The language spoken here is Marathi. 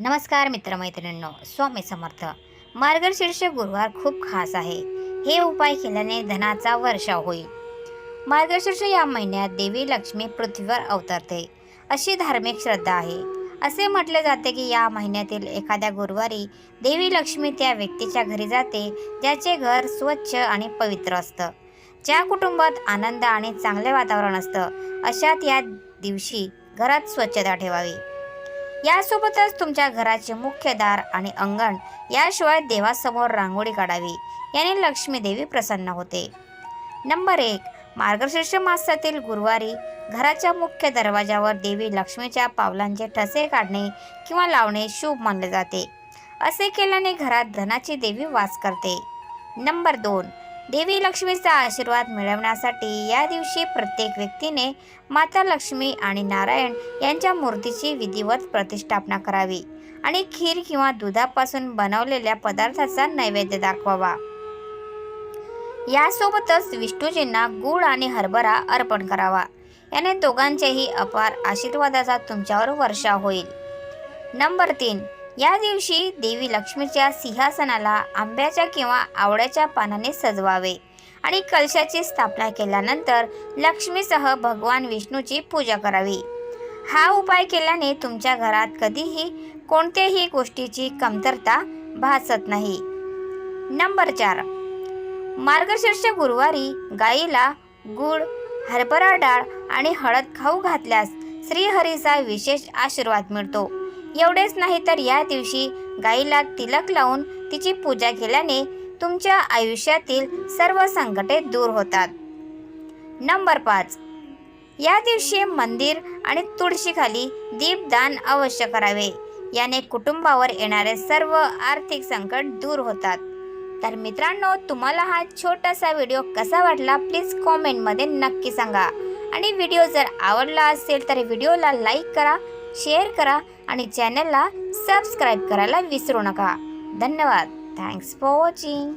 नमस्कार मित्रमैत्रिणींनो स्वामी समर्थ. मार्गशीर्ष गुरुवार खूप खास आहे. हे उपाय केल्याने धनाचा वर्षाव होईल. मार्गशीर्ष या महिन्यात देवी लक्ष्मी पृथ्वीवर अवतरते अशी धार्मिक श्रद्धा आहे. असे म्हटले जाते की या महिन्यातील एखाद्या गुरुवारी देवी लक्ष्मी त्या व्यक्तीच्या घरी जाते ज्याचे घर स्वच्छ आणि पवित्र असतं. ज्या कुटुंबात आनंद आणि चांगले वातावरण असतं अशात या दिवशी घरात स्वच्छता ठेवावी. यासोबतच तुमच्या घराचे मुख्य दार आणि अंगण याशिवाय देवासमोर रांगोळी काढावी याने लक्ष्मी देवी प्रसन्न होते. नंबर एक मार्गशीर्ष मासातील गुरुवारी घराच्या मुख्य दरवाजावर देवी लक्ष्मीच्या पावलांचे ठसे काढणे किंवा लावणे शुभ मानले जाते. असे केल्याने घरात धनाची देवी वास करते. नंबर दोन देवी लक्ष्मीचा आशीर्वाद मिळवण्यासाठी या दिवशी प्रत्येक व्यक्तीने माता लक्ष्मी आणि नारायण यांच्या मूर्तीची विधिवत प्रतिष्ठापना करावी आणि खीर किंवा दुधापासून बनवलेल्या पदार्थाचा नैवेद्य दाखवावा. यासोबतच विष्णूजींना गुळ आणि हरभरा अर्पण करावा. याने दोघांचेही अपार आशीर्वादाचा तुमच्यावर वर्षा होईल. नंबर तीन या दिवशी देवी लक्ष्मीच्या सिंहासनाला आंब्याच्या किंवा आवळ्याच्या पानाने सजवावे आणि कलशाची स्थापना केल्यानंतर लक्ष्मीसह भगवान विष्णूची पूजा करावी. हा उपाय केल्याने तुमच्या घरात कधीही कोणत्याही गोष्टीची कमतरता भासत नाही. नंबर चार. मार्गशीर्ष गुरुवारी गाईला गुळ हरभरा डाळ आणि हळद खाऊ घातल्यास श्रीहरीचा विशेष आशीर्वाद मिळतो. एवढेच नाही तर या दिवशी गाईला तिलक लावून तिची पूजा केल्याने तुमच्या आयुष्यातील सर्व संकटे दूर होतात. नंबर पाच. या दिवशी मंदिर आणि तुळशीखाली दीपदान अवश्य करावे. याने कुटुंबावर येणारे सर्व आर्थिक संकट दूर होतात. तर मित्रांनो तुम्हाला हा छोटासा व्हिडिओ कसा वाटला प्लीज कॉमेंटमध्ये नक्की सांगा. आणि व्हिडिओ जर आवडला असेल तर व्हिडिओला लाईक करा. शेअर करा आणि चॅनलला सबस्क्राईब करायला विसरू नका. धन्यवाद. Thanks for watching